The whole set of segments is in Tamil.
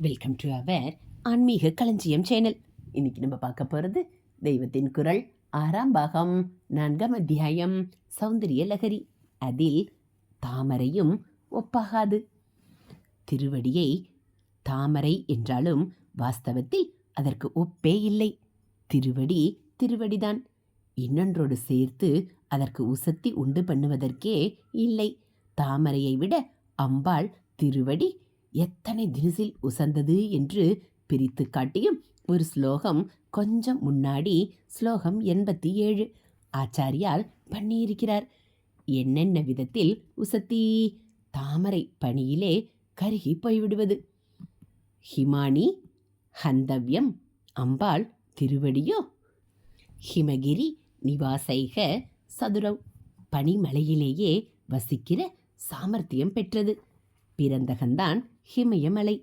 வெல்கம் டு அவர் ஆன்மீக களஞ்சியம் சேனல். இன்னைக்கு நம்ம பார்க்க போகிறது தெய்வத்தின் குரல் ஆறாம் பாகம் நான்காம் அத்தியாயம் சௌந்தரிய லகரி. அதில் தாமரையும் ஒப்பாகாது. திருவடியை தாமரை என்றாலும் வாஸ்தவத்தில் அதற்கு ஒப்பே இல்லை. திருவடி திருவடிதான். இன்னொன்றோடு சேர்த்து அதற்கு உசத்தி உண்டு பண்ணுவதற்கே இல்லை. தாமரையை விட அம்பாள் திருவடி எத்தனை தினசில் உசந்தது என்று பிரித்து காட்டியும் ஒரு ஸ்லோகம் கொஞ்சம் முன்னாடி ஸ்லோகம் எண்பத்தி ஏழு ஆச்சாரியால் பண்ணியிருக்கிறார். என்னென்ன விதத்தில் உசத்தி? தாமரை பணியிலே கருகி போய்விடுவது. ஹிமானி ஹந்தவ்யம் அம்பாள் திருவடியோ? ஹிமகிரி நிவாசைக சதுரவ். பனிமலையிலேயே வசிக்கிற சாமர்த்தியம் பெற்றது. பிறந்தகந்தான் ஹிமயமலை.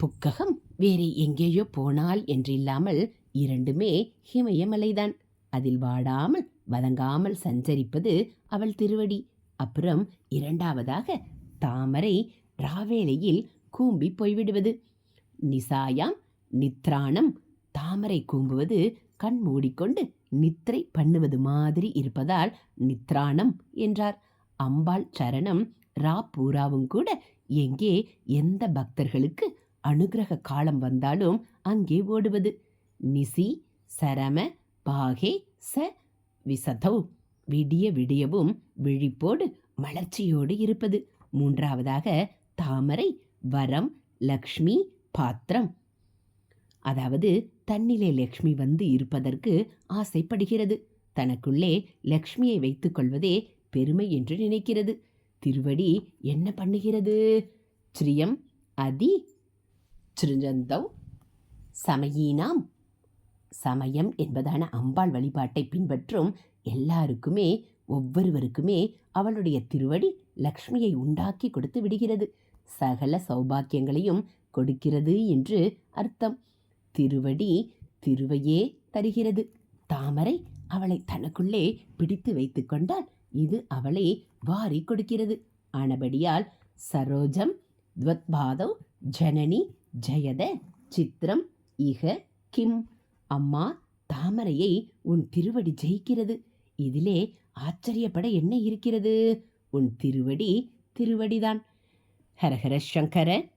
புக்ககம் வேறு எங்கேயோ போனால் என்றில்லாமல் இரண்டுமே ஹிமயமலைதான். அதில் வாடாமல் வதங்காமல் சஞ்சரிப்பது அவள் திருவடி. அப்புறம் இரண்டாவதாக தாமரை ராவேளையில் கூம்பி போய்விடுவது. நிசாயாம் நித்ராணம் தாமரை கூம்புவது கண் மூடிக்கொண்டு நித்திரை பண்ணுவது மாதிரி இருப்பதால் நித்ராணம் என்றார். அம்பாள் சரணம் ரா பூராவும் கூட எங்கே எந்த பக்தர்களுக்கு அனுகிரக காலம் வந்தாலும் அங்கே ஓடுவது. நிசி சரம பாகே ச விசதௌ விடிய விடியவும் விழிப்போடு மலர்ச்சியோடு இருப்பது. மூன்றாவதாக தாமரை வரம் லக்ஷ்மி பாத்திரம். அதாவது தன்னிலே லக்ஷ்மி வந்து இருப்பதற்கு ஆசைப்படுகிறது. தனக்குள்ளே லக்ஷ்மியை வைத்துக்கொள்வதே பெருமை என்று நினைக்கிறது. திருவடி என்ன பண்ணுகிறது? ஸ்ரீயம் அதி சிறுஞ்சந்தவ் சமயீனாம். சமயம் என்பதான அம்பாள் வழிபாட்டை பின்பற்றும் எல்லாருக்குமே ஒவ்வொருவருக்குமே அவளுடைய திருவடி லக்ஷ்மியை உண்டாக்கி கொடுத்து விடுகிறது. சகல சௌபாக்கியங்களையும் கொடுக்கிறது என்று அர்த்தம். திருவடி திருவையே தருகிறது. தாமரை அவளை தனக்குள்ளே பிடித்து வைத்து கொண்டால் இது அவளை வாரி கொடுக்கிறது. ஆனபடியால் சரோஜம் துவத்பாதவ் ஜனனி ஜெயத சித்திரம் இக கிம் அம்மா தாமரையை உன் திருவடி ஜெயிக்கிறது. இதிலே ஆச்சரியப்பட என்ன இருக்கிறது? உன் திருவடி திருவடிதான். ஹரஹர சங்கர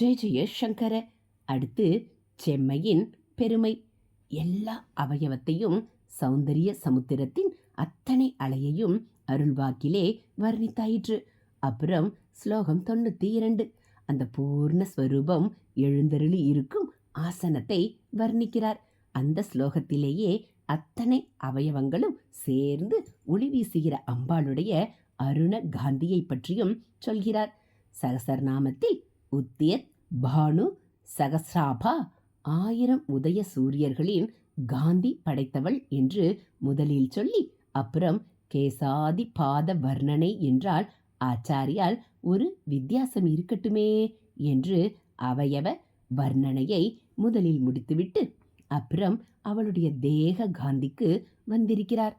ஜெய ஜெய சங்கர. அடுத்து செம்மையின் பெருமை. எல்லா அவயவத்தையும் சௌந்தரிய சமுத்திரத்தின் அத்தனை அலையையும் அருள்வாக்கிலே வர்ணித்தாயிற்று. அப்புறம் ஸ்லோகம் தொண்ணூற்றி இரண்டு அந்த பூர்ண ஸ்வரூபம் எழுந்தருளி இருக்கும் ஆசனத்தை வர்ணிக்கிறார். அந்த ஸ்லோகத்திலேயே அத்தனை அவயவங்களும் சேர்ந்து ஒளி வீசுகிற அம்பாளுடைய அருண காந்தியை பற்றியும் சொல்கிறார். சகசரநாமத்தில் உத்தியத் பானு சகசிராபா ஆயிரம் உதய சூரியர்களின் காந்தி படைத்தவள் என்று முதலில் சொல்லி அப்புறம் கேசாதி பாத வர்ணனை என்றால் ஆச்சாரியால் ஒரு வித்தியாசம் இருக்கட்டுமே என்று அவயவ வர்ணனையை முதலில் முடித்துவிட்டு அப்புறம் அவளுடைய தேக காந்திக்கு வந்திருக்கிறார்.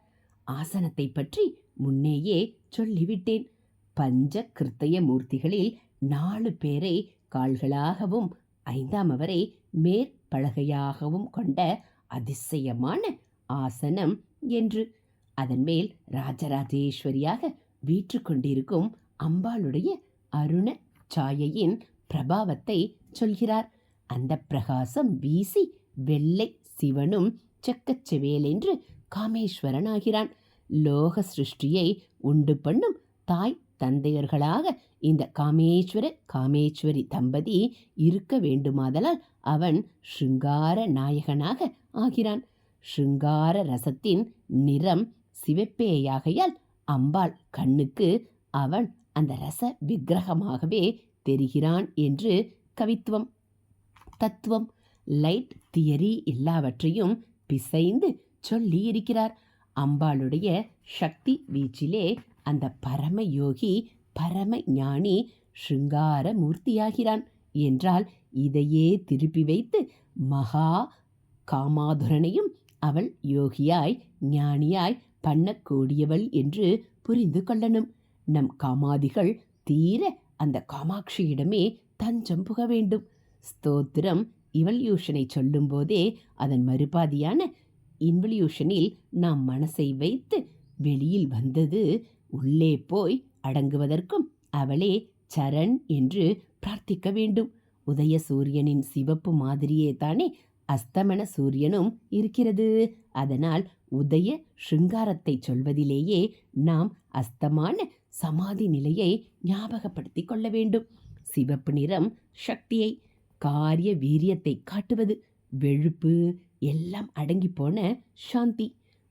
ஆசனத்தை பற்றி முன்னேயே சொல்லிவிட்டேன். பஞ்ச கிருத்தய மூர்த்திகளில் நாலு பேரை கால்களாகவும் ஐந்தாம் அவரை மேற்பலகையாகவும் கொண்ட அதிசயமான ஆசனம் என்று அதன் மேல் ராஜராஜேஸ்வரியாக வீற்று கொண்டிருக்கும் அம்பாளுடைய அருண சாயையின் பிரபாவத்தை சொல்கிறார். அந்த பிரகாசம் வீசி வெள்ளை சிவனும் செக்கச்செவேலென்று காமேஸ்வரன் ஆகிறான் லோக சிருஷ்டியை உண்டு பண்ணும் தாய் தந்தையர்களாக இந்த காமேஸ்வர காமேஸ்வரி தம்பதி இருக்க வேண்டுமாதலால் அவன் ஷிங்கார நாயகனாக ஆகிறான். ஷிங்கார ரசத்தின் நிறம் சிவப்பேயாகையால் அம்பாள் கண்ணுக்கு அவன் அந்த ரச விக்கிரகமாகவே தெரிகிறான் என்று கவித்துவம். தத்துவம். லைட் தியரி எல்லாவற்றையும் பிசைந்து சொல்லியிருக்கிறார். அம்பாளுடைய சக்தி வீச்சிலே அந்த பரம யோகி பரம ஞானி ஸ்ருங்கார மூர்த்தியாகிறான் என்றால் இதையே திருப்பி வைத்து மகா காமாதுரனையும் அவள் யோகியாய் ஞானியாய் பண்ணக்கூடியவள் என்று புரிந்து கொள்ளணும். நம் காமாதிகள் தீர அந்த காமாட்சியிடமே தஞ்சம் புக வேண்டும். ஸ்தோத்திரம் இவல்யூஷனை சொல்லும்போதே அதன் மறுபாதியான இன்வல்யூஷனில் நாம் மனசை வைத்து வெளியில் வந்தது உள்ளே போய் அடங்குவதற்கும் அவளே சரண் என்று பிரார்த்திக்க வேண்டும். உதய சூரியனின் சிவப்பு மாதிரியே தானே அஸ்தமன சூரியனும் இருக்கிறது. அதனால் உதய ஷிங்காரத்தை சொல்வதிலேயே நாம் அஸ்தமான சமாதி நிலையை ஞாபகப்படுத்திக் கொள்ள வேண்டும். சிவப்பு நிறம் சக்தியை காரிய வீரியத்தை காட்டுவது வெழுப்பு எல்லாம் அடங்கி போன சாந்தி.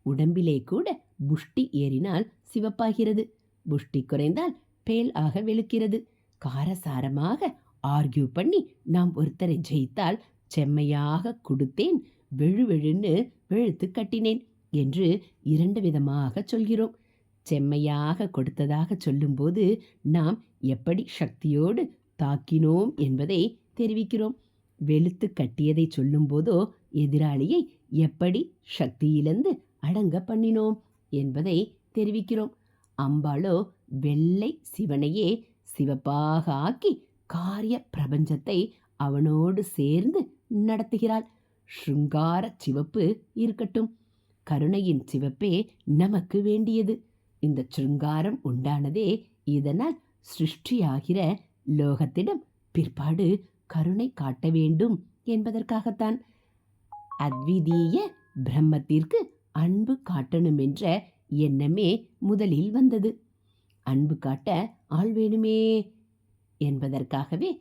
உடம்பிலே கூட புஷ்டி ஏறினால் சிவப்பாகிறது. புஷ்டி குறைந்தால் பேல் ஆக வெளுக்கிறது. காரசாரமாக ஆர்கியூ பண்ணி நாம் ஒருத்தரை ஜெயித்தால் செம்மையாக கொடுத்தேன். வெழுவெழுன்னு வெழுத்து கட்டினேன் என்று இரண்டு விதமாக சொல்கிறோம். செம்மையாக கொடுத்ததாக சொல்லும்போது நாம் எப்படி சக்தியோடு தாக்கினோம் என்பதை தெரிவிக்கிறோம். வெளுத்து கட்டியதை சொல்லும்போதோ எதிராளியை எப்படி சக்தியிலிருந்து அடங்க பண்ணினோம் என்பதை தெரிவிக்கிறோம். அம்பாளோ வெள்ளை சிவனையே சிவப்பாக ஆக்கி காரிய பிரபஞ்சத்தை அவனோடு சேர்ந்து நடத்துகிறாள். ஸ்ருங்கார சிவப்பு இருக்கட்டும். கருணையின் சிவப்பே நமக்கு வேண்டியது. இந்த சிருங்காரம் உண்டானதே இதனால் சிருஷ்டியாகிற லோகத்திடம் பிற்பாடு கருணை காட்ட வேண்டும் என்பதற்காகத்தான். அத்விதீய பிரம்மத்திற்கு அன்பு காட்டணும் என்ற எண்ணமே முதலில் வந்தது. அன்பு காட்ட ஆள் வேணுமே என்பதற்காகவே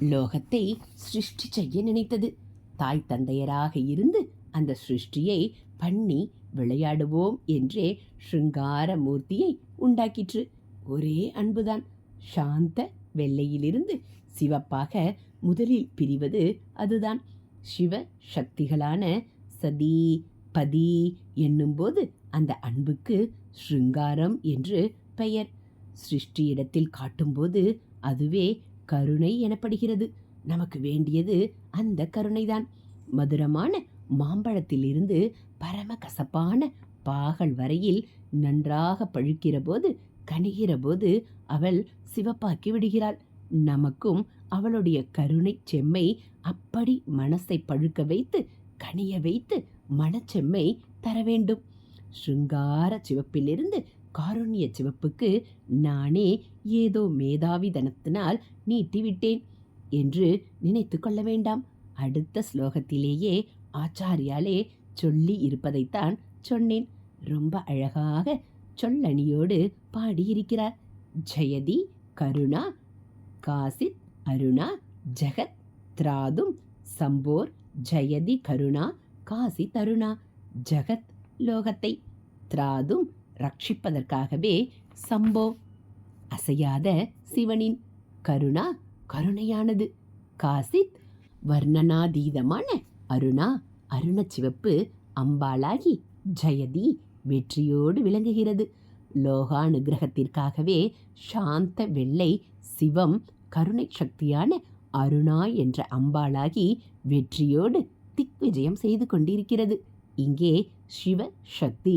லோகத்தை சிருஷ்டி செய்ய நினைத்தது. தாய் தந்தையராக இருந்து அந்த சிருஷ்டியை பண்ணி விளையாடுவோம் என்றே ஸ்ருங்கார மூர்த்தியை உண்டாக்கிற்று. ஒரே அன்புதான். சாந்த வெள்ளையிலிருந்து சிவப்பாக முதலில் பிரிவது அதுதான். சிவ சக்திகளான சதி பதி என்னும்போது அந்த அன்புக்கு ஸ்ருங்காரம் என்று பெயர். சிருஷ்டியிடத்தில் காட்டும்போது அதுவே கருணை எனப்படுகிறது. நமக்கு வேண்டியது அந்த கருணைதான். மதுரமான மாம்பழத்திலிருந்து பரம கசப்பான பாகல் வரையில் நன்றாக பழுக்கிற போது கணிகிற போது அவள் சிவப்பாக்கி விடுகிறாள். நமக்கும் அவளுடைய கருணை செம்மை அப்படி மனசை பழுக்க வைத்து கனிய வைத்து மனச்செம்மை தர வேண்டும். ஸ்ருங்கார சிவப்பிலிருந்து காருண்ய சிவப்புக்கு நானே ஏதோ மேதாவிதனத்தினால் நீட்டிவிட்டேன் என்று நினைத்து கொள்ள வேண்டாம். அடுத்த ஸ்லோகத்திலேயே ஆச்சாரியாலே சொல்லி இருப்பதைத்தான் சொன்னேன். ரொம்ப அழகாக சொல்லணியோடு பாடியிருக்கிறார். ஜெயதி கருணா காசித் அருணா ஜெகத் திராதும் சம்போர் ஜெயதி கருணா காசி தருணா ஜகத் லோகத்தை திராதும் ரட்சிப்பதற்காகவே சம்போ அசையாத சிவனின் கருணா கருணையானது. காசித் வர்ணனாதீதமான அருணா அருண சிவப்பு அம்பாளாகி ஜெயதி வெற்றியோடு விளங்குகிறது. லோகானுகிரகத்திற்காகவே சாந்த வெள்ளை சிவம் கருணை சக்தியான அருணா என்ற அம்பாளாகி வெற்றியோடு திக்விஜயம் செய்து கொண்டிருக்கிறது. இங்கே சிவ சக்தி